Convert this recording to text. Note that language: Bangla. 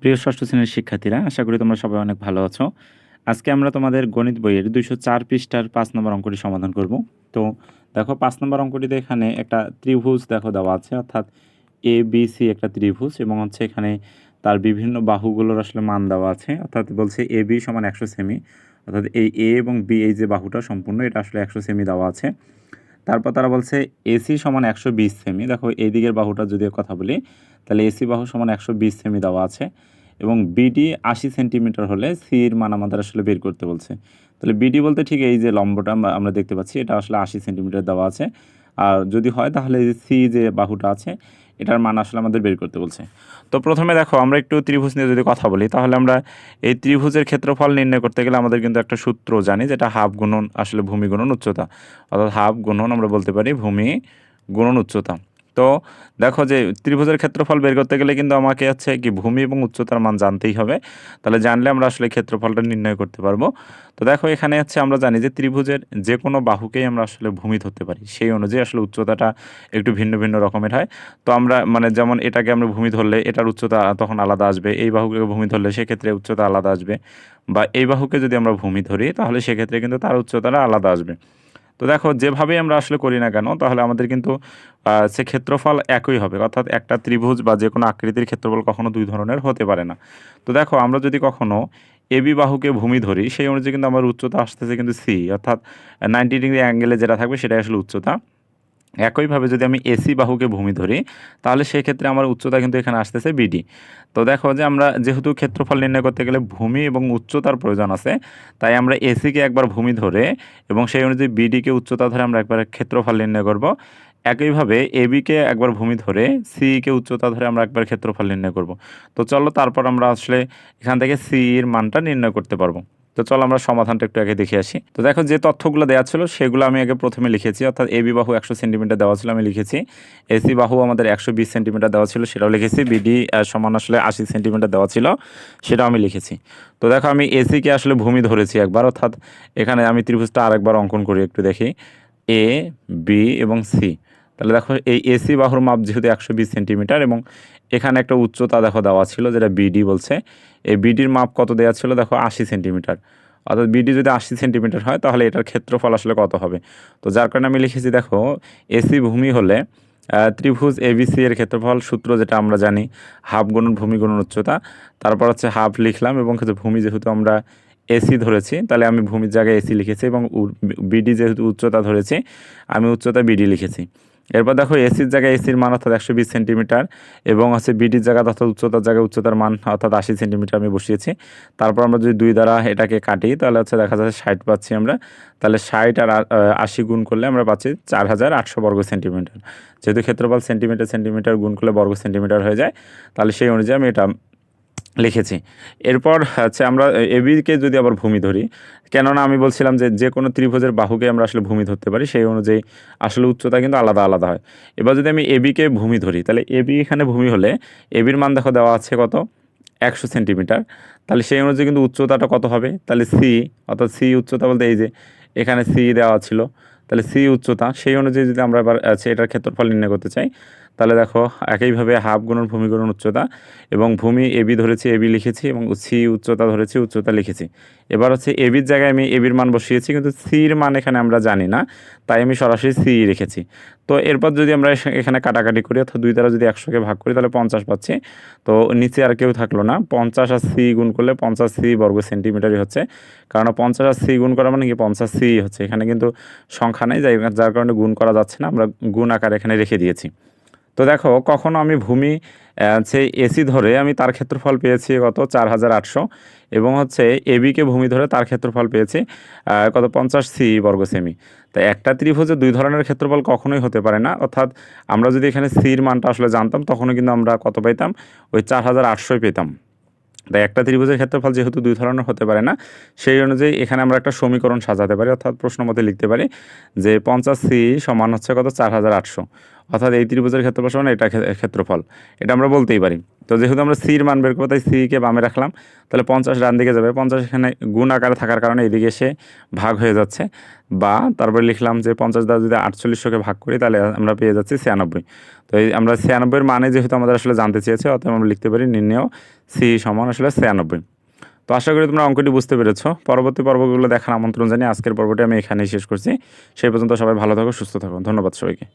প্রিয় ষষ্ঠ শ্রেণির শিক্ষার্থীরা, আশা করি তোমরা সবাই অনেক ভালো আছো। আজকে আমরা তোমাদের গণিত বইয়ের দুইশো চার পৃষ্ঠার পাঁচ নম্বর অঙ্কটি সমাধান করব। তো দেখো, পাঁচ নম্বর অঙ্কটিতে এখানে একটা ত্রিভুজ দেখো দেওয়া আছে, অর্থাৎ এ বি সি একটা ত্রিভুজ এবং হচ্ছে এখানে তার বিভিন্ন বাহুগুলোর আসলে মান দেওয়া আছে। অর্থাৎ বলছে এ বি সমান একশো সেমি। অর্থাৎ এই এ এবং বি এই যে বাহুটা সম্পূর্ণ, এটা আসলে একশো সেমি দেওয়া আছে। তারপর তারা বলছে এসি সমান একশো বিশ সেমি। দেখো, এই দিকের বাহুটা যদি কথা বলি, তাহলে এসি বাহু সমান একশো বিশ সেমি দেওয়া আছে। এবং বিডি আশি সেন্টিমিটার হলে সির মান আমাদের আসলে বের করতে বলছে। তাহলে বিডি বলতে ঠিক এই যে লম্বটা আমরা- দেখতে পাচ্ছি, এটা আসলে আশি সেন্টিমিটার দেওয়া আছে। আর যদি হয় তাহলে যে সি যে বাহুটা আছে, এটার মান আসলে আমাদের বের করতে বলছে। তো প্রথমে দেখো, আমরা একটু ত্রিভুজ নিয়ে যদি কথা বলি, তাহলে আমরা এই ত্রিভুজের ক্ষেত্রফল নির্ণয় করতে গেলে আমাদের কিন্তু একটা সূত্র জানি, যেটা হাফ গুণন, আসলে ভূমি গুণন উচ্চতা। অর্থাৎ হাফ গুণন আমরা বলতে পারি ভূমি গুণন উচ্চতা। তো দেখো যে ত্রিভুজের ক্ষেত্রফল বের করতে গেলে কিন্তু আমাকে হচ্ছে কি ভূমি এবং উচ্চতার মান জানতেই হবে। তাহলে জানলে আমরা আসলে ক্ষেত্রফলটা নির্ণয় করতে পারব। তো দেখো এখানে হচ্ছে আমরা জানি যে ত্রিভুজের যে কোনো বাহুকেই আমরা আসলে ভূমি ধরতে পারি। সেই অনুযায়ী আসলে উচ্চতাটা একটু ভিন্ন ভিন্ন রকমের হয়। তো আমরা মানে যেমন এটাকে আমরা ভূমি ধরলে এটার উচ্চতা তখন আলাদা আসবে, এই বাহুকে ভূমি ধরলে সেক্ষেত্রে উচ্চতা আলাদা আসবে। বা এই বাহুকে যদি আমরা ভূমি ধরি তাহলে সেক্ষেত্রে কিন্তু তার উচ্চতাটা আলাদা আসবে। তো দেখো, যেভাবেই আমরা আসলে করি না কেন, তাহলে আমাদের কিন্তু সে ক্ষেত্রফল একই হবে। অর্থাৎ একটা ত্রিভুজ বা যে কোনো আকৃতির ক্ষেত্রফল কখনো দুই ধরনের হতে পারে না। তো দেখো, আমরা যদি কখনো এবি বাহুকে ভূমি ধরি, সেই অনুযায়ী কিন্তু আমার উচ্চতা আসতেছে কিন্তু সি, অর্থাৎ নাইনটি ডিগ্রি অ্যাঙ্গেলে যেটা থাকবে সেটাই আসলে উচ্চতা। একইভাবে যদি আমি এসি বাহুকে ভূমি ধরি, তাহলে সেক্ষেত্রে আমার উচ্চতা কিন্তু এখানে আসতেছে বিডি। তো দেখো যে আমরা যেহেতু ক্ষেত্রফল নির্ণয় করতে গেলে ভূমি এবং উচ্চতার প্রয়োজন আছে, তাই আমরা এসিকে একবার ভূমি ধরে এবং সেই অনুযায়ী বিডিকে উচ্চতা ধরে আমরা একবার ক্ষেত্রফল নির্ণয় করব। একইভাবে এবিকে একবার ভূমি ধরে সিকে উচ্চতা ধরে আমরা একবার ক্ষেত্রফল নির্ণয় করব। তো চলো তারপর আমরা আসলে এখান থেকে সি এর মানটা নির্ণয় করতে পারব। তো চলো আমরা সমাধানটা একটু আগে দেখে আসি। তো দেখো যে তথ্যগুলো দেওয়া ছিল, সেগুলো আমি আগে প্রথমে লিখেছি। অর্থাৎ এবি বাহু একশো সেন্টিমিটার দেওয়া ছিল আমি লিখেছি। এসি বাহু আমাদের একশো বিশ সেন্টিমিটার দেওয়া ছিল, সেটাও লিখেছি। বিডি সমান আসলে আশি সেন্টিমিটার দেওয়া ছিল, সেটাও আমি লিখেছি। তো দেখো আমি এসিকে আসলে ভূমি ধরেছি একবার, অর্থাৎ এখানে আমি ত্রিভুজটা আরেকবার অঙ্কন করি একটু দেখি। এ, বি এবং সি। তাহলে দেখো এই এসি বাহুর মাপ যেহেতু একশো বিশ সেন্টিমিটার এবং এখানে একটা উচ্চতা দেখো দেওয়া ছিল, যেটা বিডি বলছে। এই বিডির মাপ কত দেওয়া ছিল দেখো আশি সেন্টিমিটার। অর্থাৎ বিডি যদি আশি সেন্টিমিটার হয়, তাহলে এটার ক্ষেত্রফল আসলে কত হবে? তো যার কারণে আমি লিখেছি দেখো এসি ভূমি হলে ত্রিভুজ এবিসি এর ক্ষেত্রফল সূত্র যেটা আমরা জানি, হাফ গুণন ভূমি গুণন উচ্চতা। তারপর হচ্ছে হাফ লিখলাম এবং ভূমি যেহেতু আমরা এসি ধরেছি, তাহলে আমি ভূমির জায়গায় এসি লিখেছি এবং বিডি যেহেতু উচ্চতা ধরেছি, আমি উচ্চতা বিডি লিখেছি। এরপর দেখো এসির জায়গায় এসির মান অর্থাৎ একশো বিশ সেন্টিমিটার এবং হচ্ছে বিডির জায়গা অর্থাৎ উচ্চতার জায়গায় উচ্চতার মান অর্থাৎ আশি সেন্টিমিটার আমি বসিয়েছি। তারপর আমরা যদি দুই দ্বারা এটাকে কাটি, তাহলে হচ্ছে দেখা যাচ্ছে ষাট পাচ্ছি আমরা। তাহলে ষাট আর আশি গুণ করলে আমরা পাচ্ছি চার হাজার আটশো বর্গ সেন্টিমিটার। যেহেতু ক্ষেত্রফল সেন্টিমিটার সেন্টিমিটার গুণ করলে বর্গ সেন্টিমিটার হয়ে যায়, তাহলে সেই অনুযায়ী আমি এটা লিখেছি। এরপর হচ্ছে আমরা এবিকে যদি আবার ভূমি ধরি, কেননা আমি বলছিলাম যে যে কোনো ত্রিভুজের বাহুকে আমরা আসলে ভূমি ধরতে পারি, সেই অনুযায়ী আসলে উচ্চতা কিন্তু আলাদা আলাদা হয়। এবার যদি আমি এবিকে ভূমি ধরি, তাহলে এবি এখানে ভূমি হলে এবির মান দেখো দেওয়া আছে কত? একশো সেন্টিমিটার। তাহলে সেই অনুযায়ী কিন্তু উচ্চতাটা কত হবে? তাহলে সি, অর্থাৎ সি উচ্চতা বলতে এই যে এখানে সি দেওয়া ছিল, তাহলে সি উচ্চতা, সেই অনুযায়ী যদি আমরা এবার আছে এটার ক্ষেত্রফল নির্ণয় করতে চাই তাহলে দেখো, একইভাবে হাফ গুণন ভূমি গুণন উচ্চতা এবং ভূমি এবি ধরেছি এবি লিখেছি এবং সি উচ্চতা ধরেছি, উচ্চতা লিখেছি। এবার হচ্ছে এবির জায়গায় আমি এবির মান বসিয়েছি কিন্তু সির মান এখানে আমরা জানি না, তাই আমি সরাসরি সি রেখেছি। তো এরপর যদি আমরা এখানে কাটাকাটি করি, অর্থাৎ দুই দ্বারা যদি একশোকে ভাগ করি, তাহলে পঞ্চাশ পাচ্ছি। তো নিচে আর কেউ থাকল না, পঞ্চাশ আর সি গুণ করলে পঞ্চাশ সি বর্গ সেন্টিমিটারই হচ্ছে। কারণ পঞ্চাশ আর সি গুণ করা মানে কি? পঞ্চাশ সি হচ্ছে। এখানে কিন্তু সংখ্যা নেই, যাই যার কারণে গুণ করা যাচ্ছে না, আমরা গুণ আকার এখানে রেখে দিয়েছি। তো দেখো, কখনো আমি ভূমি সেই এসি ধরে আমি তার ক্ষেত্রফল পেয়েছি কত? চার হাজার আটশো। এবং হচ্ছে এবিকে ভূমি ধরে তার ক্ষেত্রফল পেয়েছি কত? পঞ্চাশ সি বর্গ সেমি তাই একটা ত্রিভুজে দুই ধরনের ক্ষেত্রফল কখনোই হতে পারে না। অর্থাৎ আমরা যদি এখানে সির মানটা আসলে জানতাম, তখনও কিন্তু আমরা কত পেতাম ওই চার হাজার আটশোই পেতাম। তাই একটা ত্রিভুজের ক্ষেত্রফল যেহেতু দুই ধরনের হতে পারে না, সেই অনুযায়ী এখানে আমরা একটা সমীকরণ সাজাতে পারি, অর্থাৎ প্রশ্ন মতে লিখতে পারি যে পঞ্চাশ সি সমান হচ্ছে কত? চার হাজার আটশো। অর্থাৎ এই ত্রিভুজের ক্ষেত্রফল সমান, এটা ক্ষেত্রফল। এটা আমরা বলতেই পারি। তো যেহেতু আমরা সির মান বের করব, তাই সিকে বামে রাখলাম। তাহলে পঞ্চাশ ডান দিকে যাবে। পঞ্চাশ এখানে গুণ আকারে থাকার কারণে এদিকে এসে ভাগ হয়ে যাচ্ছে। বা তারপরে লিখলাম যে পঞ্চাশ দ্বারা যদি আটচল্লিশশোকে ভাগ করি, তাহলে আমরা পেয়ে যাচ্ছি ছিয়ানব্বই। তো এই আমরা ছিয়ানব্বইয়ের মানে যেহেতু আমাদের আসলে জানতে চেয়েছে, অতএব আমরা লিখতে পারি নির্ণয় সি সমান আসলে ছিয়ানব্বই। তো আশা করি তোমরা অঙ্কটি বুঝতে পেরেছ। পরবর্তী পর্বগুলো দেখার আমন্ত্রণ জানিয়ে আজকের পর্বটি আমি এখানেই শেষ করছি। সেই পর্যন্ত সবাই ভালো থাকো, সুস্থ থাকো। ধন্যবাদ সবাইকে।